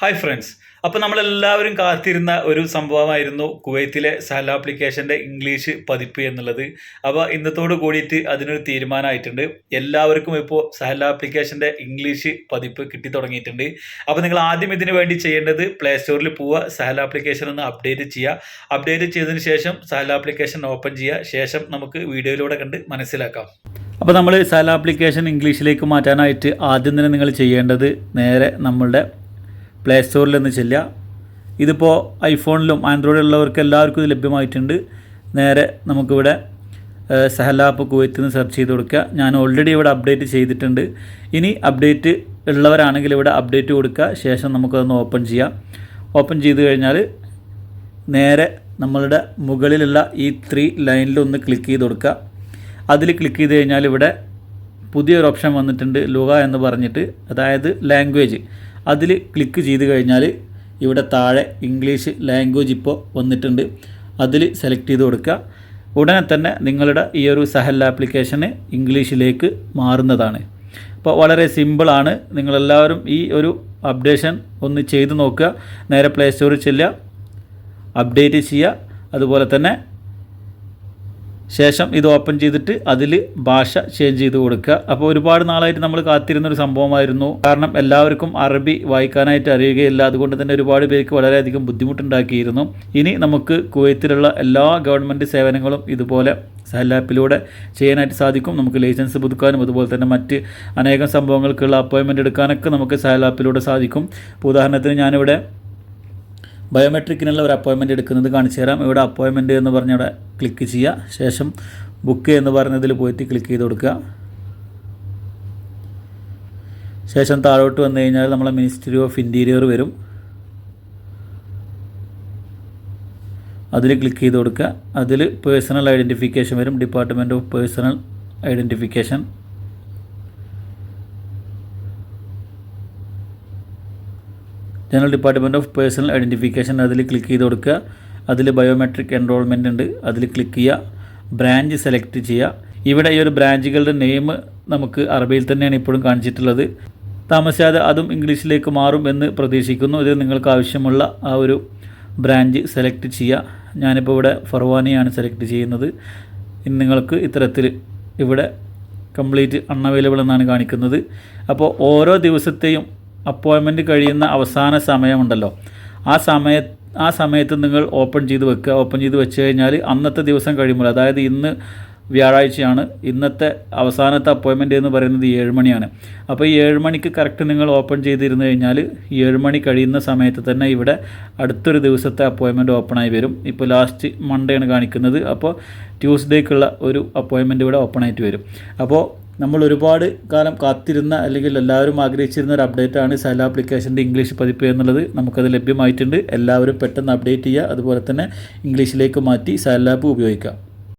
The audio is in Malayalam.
ഹായ് ഫ്രണ്ട്സ് അപ്പോൾ നമ്മളെല്ലാവരും കാത്തിരുന്ന ഒരു സംഭവമായിരുന്നു കുവൈത്തിലെ സഹല ആപ്ലിക്കേഷന്റെ ഇംഗ്ലീഷ് പതിപ്പ് എന്നുള്ളത്. അപ്പോൾ ഇന്നത്തോട് കൂടിയിട്ട് അതിനൊരു തീരുമാനമായിട്ടുണ്ട്. എല്ലാവർക്കും ഇപ്പോൾ സഹല ആപ്ലിക്കേഷന്റെ ഇംഗ്ലീഷ് പതിപ്പ് കിട്ടി തുടങ്ങിയിട്ടുണ്ട്. അപ്പോൾ നിങ്ങൾ ആദ്യം ഇതിനു വേണ്ടി ചെയ്യേണ്ടത് പ്ലേ സ്റ്റോറിൽ പോവുക സഹല ആപ്ലിക്കേഷൻ ഒന്ന് അപ്ഡേറ്റ് ചെയ്യുക. അപ്ഡേറ്റ് ചെയ്തതിന് ശേഷം സഹല ആപ്ലിക്കേഷൻ ഓപ്പൺ ചെയ്യുക. ശേഷം നമുക്ക് വീഡിയോയിലൂടെ കണ്ട് മനസ്സിലാക്കാം. അപ്പോൾ നമ്മൾ സഹല ആപ്ലിക്കേഷൻ ഇംഗ്ലീഷിലേക്ക് മാറ്റാനായിട്ട് ആദ്യം തന്നെ നിങ്ങൾ ചെയ്യേണ്ടത് നേരെ നമ്മളുടെ പ്ലേ സ്റ്റോറിൽ നിന്ന് ചെല്ലുക. ഇതിപ്പോൾ ഐഫോണിലും ആൻഡ്രോയിഡിലുള്ളവർക്ക് എല്ലാവർക്കും ഇത് ലഭ്യമായിട്ടുണ്ട്. നേരെ നമുക്കിവിടെ ഏഹ്, സഹലാപ്പ് കുവൈത്ത് നിന്ന് സെർച്ച് ചെയ്ത് കൊടുക്കുക. ഞാൻ ഓൾറെഡി ഇവിടെ അപ്ഡേറ്റ് ചെയ്തിട്ടുണ്ട്. ഇനി അപ്ഡേറ്റ് ഉള്ളവരാണെങ്കിൽ ഇവിടെ അപ്ഡേറ്റ് കൊടുക്കുക. ശേഷം നമുക്കതൊന്ന് ഓപ്പൺ ചെയ്യാം. ഓപ്പൺ ചെയ്ത് കഴിഞ്ഞാൽ നേരെ നമ്മളുടെ മുകളിലുള്ള ഈ ത്രീ ലൈനിൽ ഒന്ന് ക്ലിക്ക് ചെയ്ത് കൊടുക്കുക. അതിൽ ക്ലിക്ക് ചെയ്ത് കഴിഞ്ഞാൽ ഇവിടെ പുതിയൊരു ഓപ്ഷൻ വന്നിട്ടുണ്ട് ലുക എന്ന് പറഞ്ഞിട്ട്. അതായത് ലാംഗ്വേജ് അതിൽ ക്ലിക്ക് ചെയ്ത് കഴിഞ്ഞാൽ ഇവിടെ താഴെ ഇംഗ്ലീഷ് ലാംഗ്വേജ് ഇപ്പോൾ വന്നിട്ടുണ്ട്. അതിൽ സെലക്ട് ചെയ്ത് കൊടുക്കുക. ഉടനെ തന്നെ നിങ്ങളുടെ ഈ ഒരു സഹൽ ആപ്ലിക്കേഷന് ഇംഗ്ലീഷിലേക്ക് മാറുന്നതാണ്. അപ്പോൾ വളരെ സിമ്പിളാണ് നിങ്ങളെല്ലാവരും ഈ ഒരു അപ്ഡേഷൻ ഒന്ന് ചെയ്ത് നോക്കുക. നേരെ പ്ലേ സ്റ്റോറിൽ ചെല്ലുക. അപ്ഡേറ്റ് ചെയ്യുക. അതുപോലെ തന്നെ ശേഷം ഇത് ഓപ്പൺ ചെയ്തിട്ട് അതിൽ ഭാഷ ചേഞ്ച് ചെയ്ത് കൊടുക്കുക. അപ്പോൾ ഒരുപാട് നാളായിട്ട് നമ്മൾ കാത്തിരുന്ന ഒരു സംഭവമായിരുന്നു. കാരണം എല്ലാവർക്കും അറബി വായിക്കാനായിട്ട് അറിയുകയില്ല. അതുകൊണ്ട് തന്നെ ഒരുപാട് പേർക്ക് വളരെയധികം ബുദ്ധിമുട്ടുണ്ടാക്കിയിരുന്നു. ഇനി നമുക്ക് കുവൈത്തിലുള്ള എല്ലാ ഗവൺമെന്റ് സേവനങ്ങളും ഇതുപോലെ സഹലാപ്പിലൂടെ ചെയ്യാനായിട്ട് സാധിക്കും. നമുക്ക് ലൈസൻസ് പുതുക്കാനും അതുപോലെ തന്നെ മറ്റ് അനേകം സംഭവങ്ങൾക്കുള്ള അപ്പോയിൻമെന്റ് എടുക്കാനൊക്കെ നമുക്ക് സഹലാപ്പിലൂടെ സാധിക്കും. ഉദാഹരണത്തിന് ഞാനിവിടെ ബയോമെട്രിക്കിനുള്ള ഒരു അപ്പോയിൻമെന്റ് എടുക്കുന്നത് കാണിച്ചു തരാം. ഇവിടെ അപ്പോയിൻമെന്റ് എന്ന് പറഞ്ഞ ഇവിടെ ക്ലിക്ക് ചെയ്യുക. ശേഷം ബുക്ക് എന്ന് പറഞ്ഞതിൽ പോയിട്ട് ക്ലിക്ക് ചെയ്ത് കൊടുക്കുക. ശേഷം താഴോട്ട് വന്നു കഴിഞ്ഞാൽ നമ്മളെ മിനിസ്ട്രി ഓഫ് ഇന്റീരിയർ വരും. അതിൽ ക്ലിക്ക് ചെയ്ത് കൊടുക്കുക. അതിൽ പേഴ്സണൽ ഐഡന്റിഫിക്കേഷൻ വരും. Department of personal identification general department of personal identification അതിൽ ക്ലിക്ക് ചെയ്ത് കൊടുക്കുക. അതിൽ ബയോമെട്രിക് എൻറോൾമെന്റ് ഉണ്ട്. അതിൽ ക്ലിക്ക് ചെയ്യുക. ബ്രാഞ്ച് സെലക്ട് ചെയ്യുക. ഇവിടെ ഈ ഒരു ബ്രാഞ്ചുകളുടെ നെയിം നമുക്ക് അറബിയിൽ തന്നെയാണ് ഇപ്പോഴും കാണിച്ചിട്ടുള്ളത്. താമസിയാതെ അതും ഇംഗ്ലീഷിലേക്ക് മാറും എന്ന് പ്രതീക്ഷിക്കുന്നു. ഇത് നിങ്ങൾക്ക് ആവശ്യമുള്ള ആ ഒരു ബ്രാഞ്ച് സെലക്ട് ചെയ്യുക. ഞാനിപ്പോൾ ഇവിടെ ഫർവാനിയാണ് സെലക്ട് ചെയ്യുന്നത്. ഇനി നിങ്ങൾക്ക് ഇത്തരത്തിൽ ഇവിടെ കംപ്ലീറ്റ് അൺഅവൈലബിൾ എന്നാണ് കാണിക്കുന്നത്. അപ്പോൾ ഓരോ ദിവസത്തെയും അപ്പോയിൻമെന്റ് കഴിയുന്ന അവസാന സമയമുണ്ടല്ലോ. ആ സമയ ആ സമയത്ത് നിങ്ങൾ ഓപ്പൺ ചെയ്ത് വെക്കുക. ഓപ്പൺ ചെയ്ത് വെച്ച് കഴിഞ്ഞാൽ അന്നത്തെ ദിവസം കഴിയുമ്പോൾ അതായത് ഇന്ന് വ്യാഴാഴ്ചയാണ്. ഇന്നത്തെ അവസാനത്തെ അപ്പോയിൻമെന്റ് എന്ന് പറയുന്നത് ഏഴ് മണിയാണ്. അപ്പോൾ ഈ ഏഴ് മണിക്ക് കറക്റ്റ് നിങ്ങൾ ഓപ്പൺ ചെയ്തിരുന്നു കഴിഞ്ഞാൽ ഏഴ് മണി കഴിയുന്ന സമയത്ത് തന്നെ ഇവിടെ അടുത്തൊരു ദിവസത്തെ അപ്പോയിൻമെന്റ് ഓപ്പണായി വരും. ഇപ്പോൾ ലാസ്റ്റ് മൺഡേ ആണ് കാണിക്കുന്നത്. അപ്പോൾ ട്യൂസ്ഡേക്കുള്ള ഒരു അപ്പോയിൻമെന്റ് ഇവിടെ ഓപ്പൺ ആയിട്ട് വരും. അപ്പോൾ നമ്മൾ ഒരുപാട് കാലം കാത്തിരുന്ന അല്ലെങ്കിൽ എല്ലാവരും ആഗ്രഹിച്ചിരുന്ന ഒരു അപ്ഡേറ്റ് ആണ് സെല ആപ്ലിക്കേഷന്റെ ഇംഗ്ലീഷ് പതിപ്പ് എന്നുള്ളത്. നമുക്കത് ലഭ്യമായിട്ടുണ്ട്. എല്ലാവരും പെട്ടെന്ന് അപ്ഡേറ്റ് ചെയ്യുക. അതുപോലെ തന്നെ ഇംഗ്ലീഷിലേക്ക് മാറ്റി സെല ആപ്പ് ഉപയോഗിക്കുക